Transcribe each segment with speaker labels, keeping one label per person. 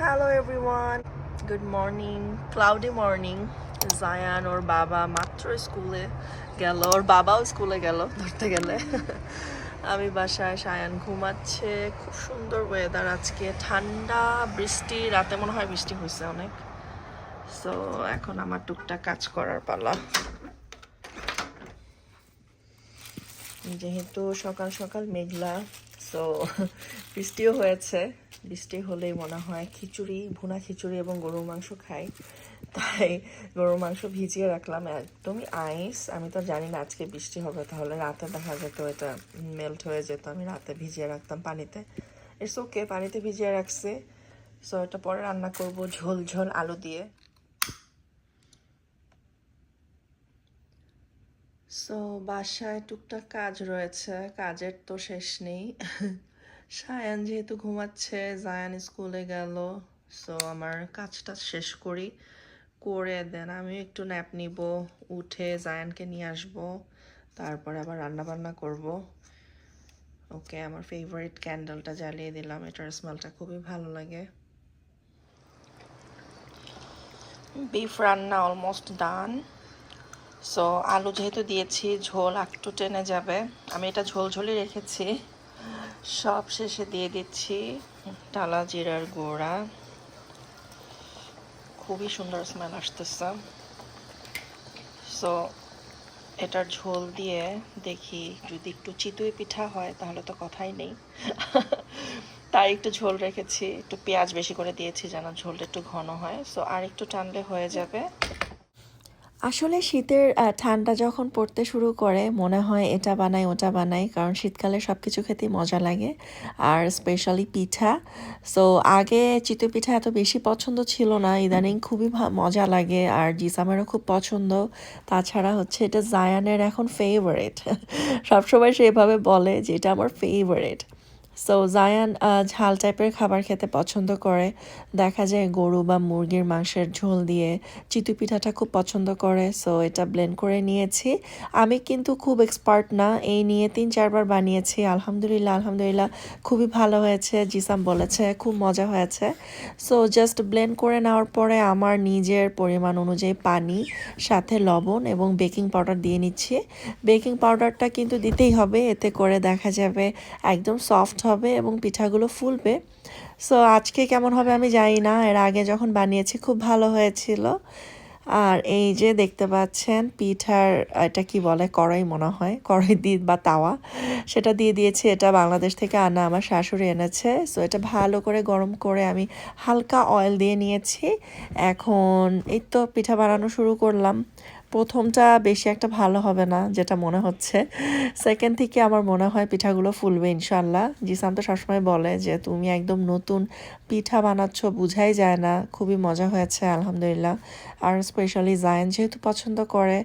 Speaker 1: Hello everyone good morning cloudy morning Zayan ওর বাবা মাত্র স্কুলে গেল। ওর বাবাও স্কুলে গেল, ধরতে গেলে। আমি বাসায় সায়ান ঘুমাচ্ছে। খুব সুন্দর ওয়েদার আজকে। ঠান্ডা, বৃষ্টি, রাতে মনে হয় বৃষ্টি হয়েছে অনেক। সো এখন আমার টুকটাক কাজ করার পালা। যেহেতু সকাল সকাল মেঘলা সো বৃষ্টিও হয়েছে। বৃষ্টি হলেই মনে হয় খিচুড়ি, ভুনা খিচুড়ি এবং গরুর মাংস খাই। তাই গরুর মাংস ভিজিয়ে রাখলাম। একদমই আইস। আমি তো জানি না আজকে বৃষ্টি হবে, তাহলে রাতে দেখা যেত এটা মেল্ট হয়ে যেত। আমি রাতে ভিজিয়ে রাখতাম পানিতে। ইটস ওকে পানিতে ভিজিয়ে রাখছে। সো এটা পরে রান্না করব ঝোল ঝোল, আলু দিয়ে। সো বাসায় টুকটাক কাজ রয়েছে। কাজের তো শেষ নেই। সায়ান যেহেতু ঘুমাচ্ছে, জায়ান স্কুলে গেল সো আমার কাজটা শেষ করি। করে দেন আমি একটু ন্যাপ নিব, উঠে জায়ানকে নিয়ে আসব, তারপরে আবার রান্না বান্না করব। ওকে, আমার ফেভারিট ক্যান্ডেলটা জ্বালিয়ে দিলাম, এটার স্মেলটা খুবই ভালো লাগে। বিফ রান্না অলমোস্ট ডান সো আলু যেহেতু দিয়েছি, ঝোল একটু টেনে যাবে। আমি এটা ঝোল ঝোলই রেখেছি। সব শেষে দিয়ে দিচ্ছি টালা জিরার গোড়া। খুবই সুন্দর স্মেল আসতেছে। সো এটার ঝোল দিয়ে দেখি যদি একটু চিতই পিঠা হয় তাহলে তো কথাই নেই। তাই একটু ঝোল রেখেছি, একটু পেঁয়াজ বেশি করে দিয়েছি যেন ঝোলটা একটু ঘন হয়। সো আর একটু টানলে হয়ে যাবে।
Speaker 2: আসলে শীতের ঠান্ডা যখন পড়তে শুরু করে, মনে হয় এটা বানাই, ওটা বানাই, কারণ শীতকালে সব কিছু খেতেই মজা লাগে। আর স্পেশালি পিঠা। সো আগে চিতই পিঠা এত বেশি পছন্দ ছিল না। ইদানিং খুবই মজা লাগে। আর জিসামেরও খুব পছন্দ। তাছাড়া হচ্ছে এটা জায়ানের এখন ফেভারেট সবসময় সে এভাবে বলে যে এটা আমার ফেভারেট সো জায়ান ঝাল টাইপের খাবার খেতে পছন্দ করে। দেখা যায় গরু বা মুরগির মাংসের ঝোল দিয়ে চিতু পিঠাটা খুব পছন্দ করে। সো এটা ব্লেন্ড করে নিয়েছি। আমি কিন্তু খুব এক্সপার্ট না। এই নিয়ে তিন, চারবার বানিয়েছি। আলহামদুলিল্লাহ আলহামদুলিল্লাহ খুবই ভালো হয়েছে। জিসাম বলেছে, খুব মজা হয়েছে। সো জাস্ট ব্লেন্ড করে নেওয়ার পরে আমার নিজের পরিমাণ অনুযায়ী পানি, সাথে লবণ এবং বেকিং পাউডার দিয়ে নিচ্ছি। বেকিং পাউডারটা কিন্তু দিতেই হবে। এতে করে দেখা যাবে একদম সফট হবে এবং পিঠাগুলো ফুলবে। সো আজকে কেমন হবে আমি জানি না। এর আগে যখন বানিয়েছি খুব ভালো হয়েছিল। আর এই যে দেখতে পাচ্ছেন, পিঠার, এটা কি বলে, কড়াই মনে হয়, কড়াই দিয়ে বা তাওয়া, সেটা দিয়ে দিয়েছি। এটা বাংলাদেশ থেকে আনা, আমার শাশুড়ি এনেছে। সো এটা ভালো করে গরম করে আমি হালকা অয়েল দিয়ে নিয়েছি। এখন এই তো পিঠা বানানো শুরু করলাম। প্রথমটা বেশি একটা ভালো হবে না, যেটা মনে হচ্ছে। সেকেন্ড থেকে আমার মনে হয় পিঠাগুলো ফুলবে ইনশাল্লাহ জিসাম তো সবসময় বলে যে, তুমি একদম নতুন পিঠা বানাচ্ছ, বুঝাই যায় না। খুবই মজা হয়েছে, আলহামদুলিল্লাহ। আর স্পেশালি জায়ান যেহেতু পছন্দ করে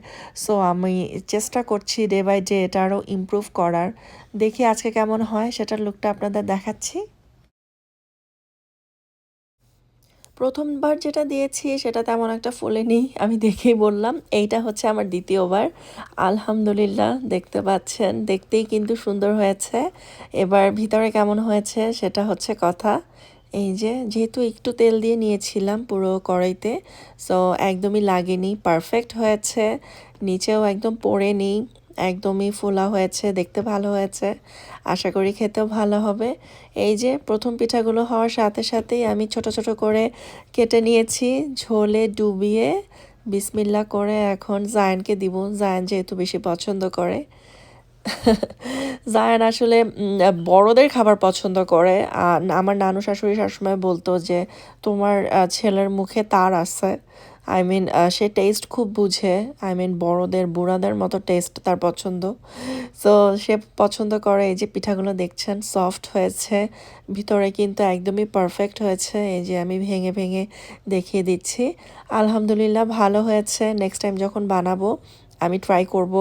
Speaker 2: সো আমি চেষ্টা করছি ডে বাই ডে এটা আরও ইমপ্রুভ করার। দেখি আজকে কেমন হয়, সেটার লুকটা আপনাদের দেখাচ্ছি। প্রথমবার যেটা দিয়েছি সেটা তেমন একটা ফোলেনি, আমি দেখেই বললাম, এইটা হচ্ছে আমার দ্বিতীয়বার। আলহামদুলিল্লাহ, দেখতে পাচ্ছেন, দেখতেই কিন্তু সুন্দর হয়েছে। এবার ভিতরে কেমন হয়েছে সেটা হচ্ছে কথা। এই যে, যেহেতু একটু তেল দিয়ে নিয়েছিলাম পুরো কড়াইতে সো একদমই লাগেনি পারফেক্ট হয়েছে, নিচেও একদম পড়ে নেই একদমই ফোলা হয়েছে, দেখতে ভালো হয়েছে। আশা করি খেতেও ভালো হবে। এই যে প্রথম পিঠাগুলো হওয়ার সাথে সাথেই আমি ছোট ছোট করে কেটে নিয়েছি, ঝোলে ডুবিয়ে বিসমিল্লা করে এখন জায়ানকে দিব। জায়ান যেহেতু বেশি পছন্দ করে। জায়ান আসলে বড়দের খাবার পছন্দ করে। আর আমার নানু শাশুড়ি সবসময় বলতো যে, তোমার ছেলের মুখে তার আছে। আই মিন সে টেস্ট খুব বুঝে। আই মিন বড়দের, বুড়াদের মতো টেস্ট তার পছন্দ। সো সে পছন্দ করে এই যে পিঠাগুলো দেখছেন সফট হয়েছে। ভিতরে কিন্তু একদমই পারফেক্ট হয়েছে। এই যে আমি ভেঙে ভেঙে দেখিয়ে দিচ্ছি। আলহামদুলিল্লাহ, ভালো হয়েছে। নেক্সট টাইম যখন বানাবো আমি ট্রাই করব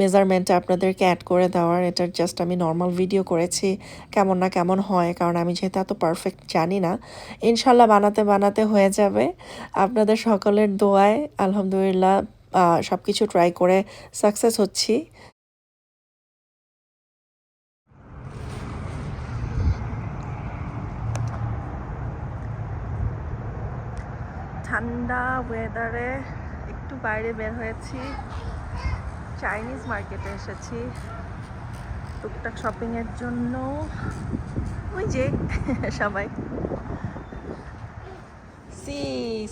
Speaker 2: মেজারমেন্টটা আপনাদেরকে অ্যাড করে দেওয়ার। এটার জাস্ট আমি নর্মাল ভিডিও করেছি, কেমন না কেমন হয়, কারণ আমি যেহেতু এত পারফেক্ট জানি না। ইনশাল্লাহ বানাতে বানাতে হয়ে যাবে। আপনাদের সকলের দোয়ায় আলহামদুলিল্লাহ সব কিছু ট্রাই করে সাকসেস হচ্ছি।
Speaker 1: ঠান্ডা ওয়েদারে একটু বাইরে বের হয়েছি। চাইনিজ মার্কেটে এসেছি। টুকটাক শপিংয়ের জন্য। ওই যে, সবাই। সি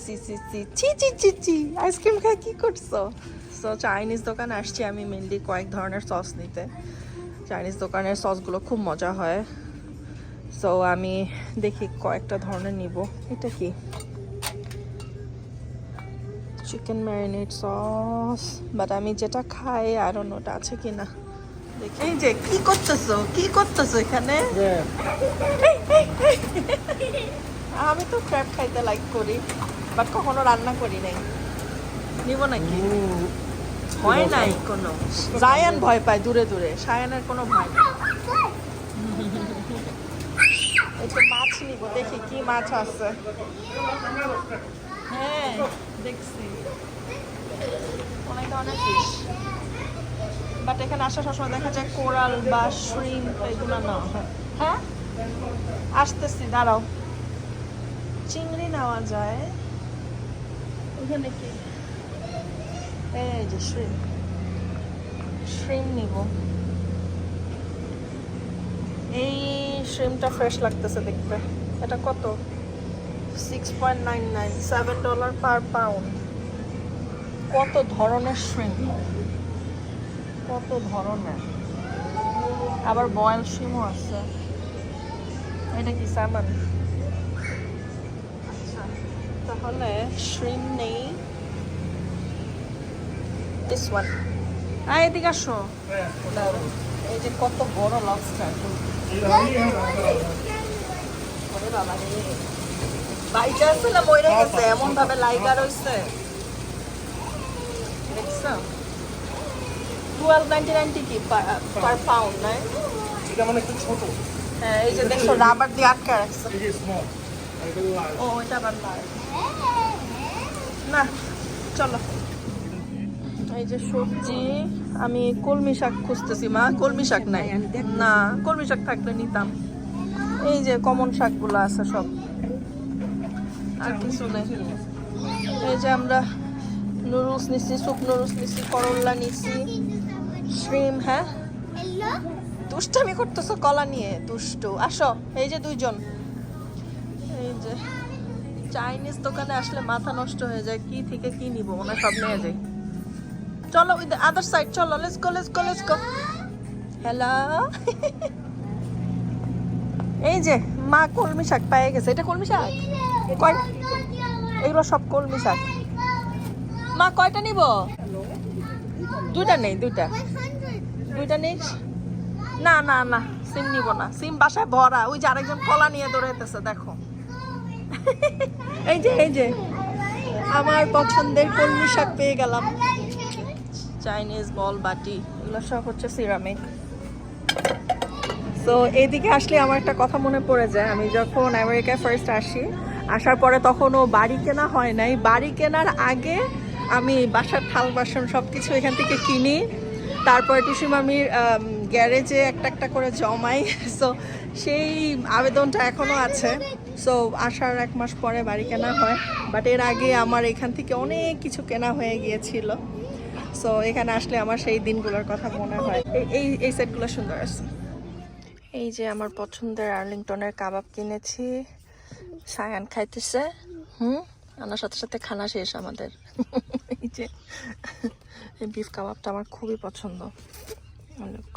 Speaker 1: সি সি সি চি চি চি চি আইসক্রিম খায় কি করছ? সো চাইনিজ দোকানে আসছি আমি মেনলি কয়েক ধরনের সস নিতে। চাইনিজ দোকানের সসগুলো খুব মজা হয়। সো আমি দেখি কয়েকটা ধরনের নিব। এটা কি? চিকেন ম্যারিনেট সস বাট আমি যেটা খাই আর ওটা আছে কি না দেখি যে কি করতেছো? কি করতেছো এখানে? আমি তো ক্র্যাব খাইতে লাইক করি বাট কখনো রান্না করি নাই। নিব নাকি? ভয় নাই কোনো। জায়ান ভয় পায় দূরে দূরে। সায়ানের কোনো ভয় নেই একটু মাছ নিব দেখি কি মাছ আছে। হ্যাঁ। দেখছি। অনেক ফিশ বাট এখানে আসা সবসময় দেখা যায় কোরাল বা শ্রিম এগুলো না। হ্যাঁ? আসতেছি, দাঁড়াও। চিংড়ি নেওয়া যায়। এখানে কি? এই যে শ্রিম শ্রিম নিব। এই শ্রিমটা ফ্রেশ লাগতেছে দেখতে। এটা কত? Six point nine nine seven dollar per pound কত ধরনের শ্রিম কত ধরনের? আবার বয়েল শ্রিমও আছে। এটা কি স্যামন আচ্ছা তাহলে শ্রিম নেই। দিস ওয়ান আয় এদিকে আসো। এই যে কত বড় লবস্টার ওরে বাবা রে। বাইচা আছে না মরে গেছে? এমন ভাবে লাইগা রইছে? দেখছ? টুয়েলভ নাইনটি নাইনটি কি পার পাউন্ড নাই
Speaker 3: এটা মানে একটু ছোট।
Speaker 1: হ্যাঁ এই যে দেখছ রাবার দিয়ে আটকে রাখছে।
Speaker 3: এটা
Speaker 1: আবার না চলো। এই যে সবজি আমি কলমি শাক খুঁজতেছি মা। কলমি শাক নাই। না কলমি শাক থাকলে নিতাম। এই যে কমন শাকগুলো আছে সব। আর কিছু নেই। এই যে আমরা নুডলস নিছি, স্যুপ নুডলস নিছি করল্লা নিছি শ্রিম হ্যাঁ? দুষ্টামি করতেছো কলা নিয়ে? দুষ্টু। আসো, এই যে দুইজন। এই যে চাইনিজ দোকানে আসলে মাথা নষ্ট হয়ে যায়, কি থেকে কি নিব? মনে সব নিয়ে যাই। চলো উইথ আদার সাইড চলো let's go let's go let's go hello এই যে মা কলমি শাক পেয়ে গেছে। এটা কলমি শাক? কয়? এগুলো সব কলমি শাক মা, কয়টা নিব? দুইটা নেই, দুইটা। দুইটা নেই? না না না, সিম নিব না। সিম বাসায় ভরা। ওই যে আরেকজন কলা নিয়ে দৌড়াইতেছে দেখো। এই যে এই যে। আমার পছন্দের কলমি শাক পেয়ে গেলাম। চাইনিজ বল বাটি, এগুলো সব হচ্ছে সিরামিক। তো এইদিকে আসলে আমার একটা কথা মনে পড়ে যায়। আমি যখন আমেরিকায় ফার্স্ট আসি আসার পরে তখনও বাড়ি কেনা হয় নাই। বাড়ি কেনার আগে আমি বাসার থাল বাসন সব কিছু এখান থেকে কিনি। তারপরে টুসি মামির গ্যারেজে একটা একটা করে জমাই। সো সেই আবেদনটা এখনও আছে। সো আসার এক মাস পরে বাড়ি কেনা হয়। বাট এর আগে আমার এখান থেকে অনেক কিছু কেনা হয়ে গিয়েছিল। সো এখানে আসলে আমার সেই দিনগুলোর কথা মনে হয়। এই- এই এই সেটগুলো সুন্দর আছে। এই যে আমার পছন্দের আর্লিংটনের কাবাব কিনেছি। সায়ান খাইতেছে। হুম? আনার সাথে সাথে খানা শেষ আমাদের। এই যে এই বিফ কাবাবটা আমার খুবই পছন্দ। অনেক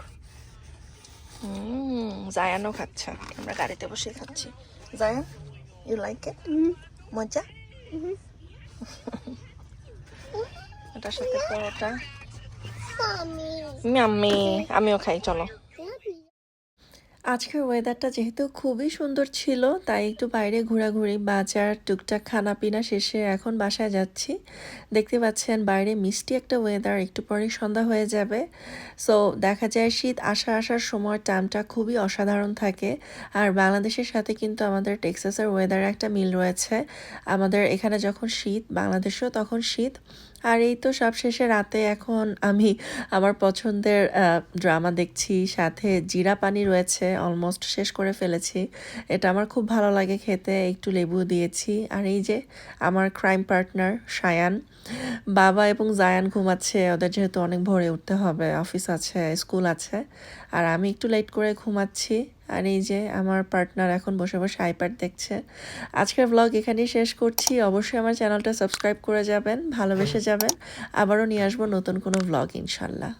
Speaker 1: হুম জায়ানও খাচ্ছে। আমরা গাড়িতে বসে খাচ্ছি। জায়ান ইউ লাইক ইট মজা? এটার সাথে পরোটা। আমি আমিও খাই চলো।
Speaker 2: আজকের ওয়েদারটা যেহেতু খুবই সুন্দর ছিল, তাই একটু বাইরে ঘোরাঘুরি, বাজার, টুকটাক খানা পিনা শেষে এখন বাসায় যাচ্ছি। দেখতে পাচ্ছেন বাইরে মিষ্টি একটা ওয়েদার একটু পরেই সন্ধ্যা হয়ে যাবে। সো দেখা যায় শীত আসা আসার সময় টাইমটা খুবই অসাধারণ থাকে। আর বাংলাদেশের সাথে কিন্তু আমাদের টেক্সাসের ওয়েদার একটা মিল রয়েছে। আমাদের এখানে যখন শীত, বাংলাদেশেও তখন শীত। আর এই তো সব শেষে রাতে এখন আমি আমার পছন্দের ড্রামা দেখছি, সাথে জিরা পানি রয়েছে অলমোস্ট শেষ করে ফেলেছি। এটা আমার খুব ভালো লাগে খেতে, একটু লেবু দিয়েছি। আর এই যে আমার ক্রাইম পার্টনার সায়ান, বাবা এবং জায়ান ঘুমাচ্ছে, ওদের যেহেতু অনেক ভোরে উঠতে হবে, অফিস আছে, স্কুল আছে, আর আমি একটু লেট করে ঘুমাচ্ছি। আর এই যে আমার পার্টনার এখন বসে বসে আইপ্যাড দেখছে। আজকের ব্লগ এখানেই শেষ করছি। অবশ্যই আমার চ্যানেলটা সাবস্ক্রাইব করে যাবেন, ভালোবেসে যাবেন। আবারও নিয়ে আসব নতুন কোনো ব্লগ ইনশাল্লাহ।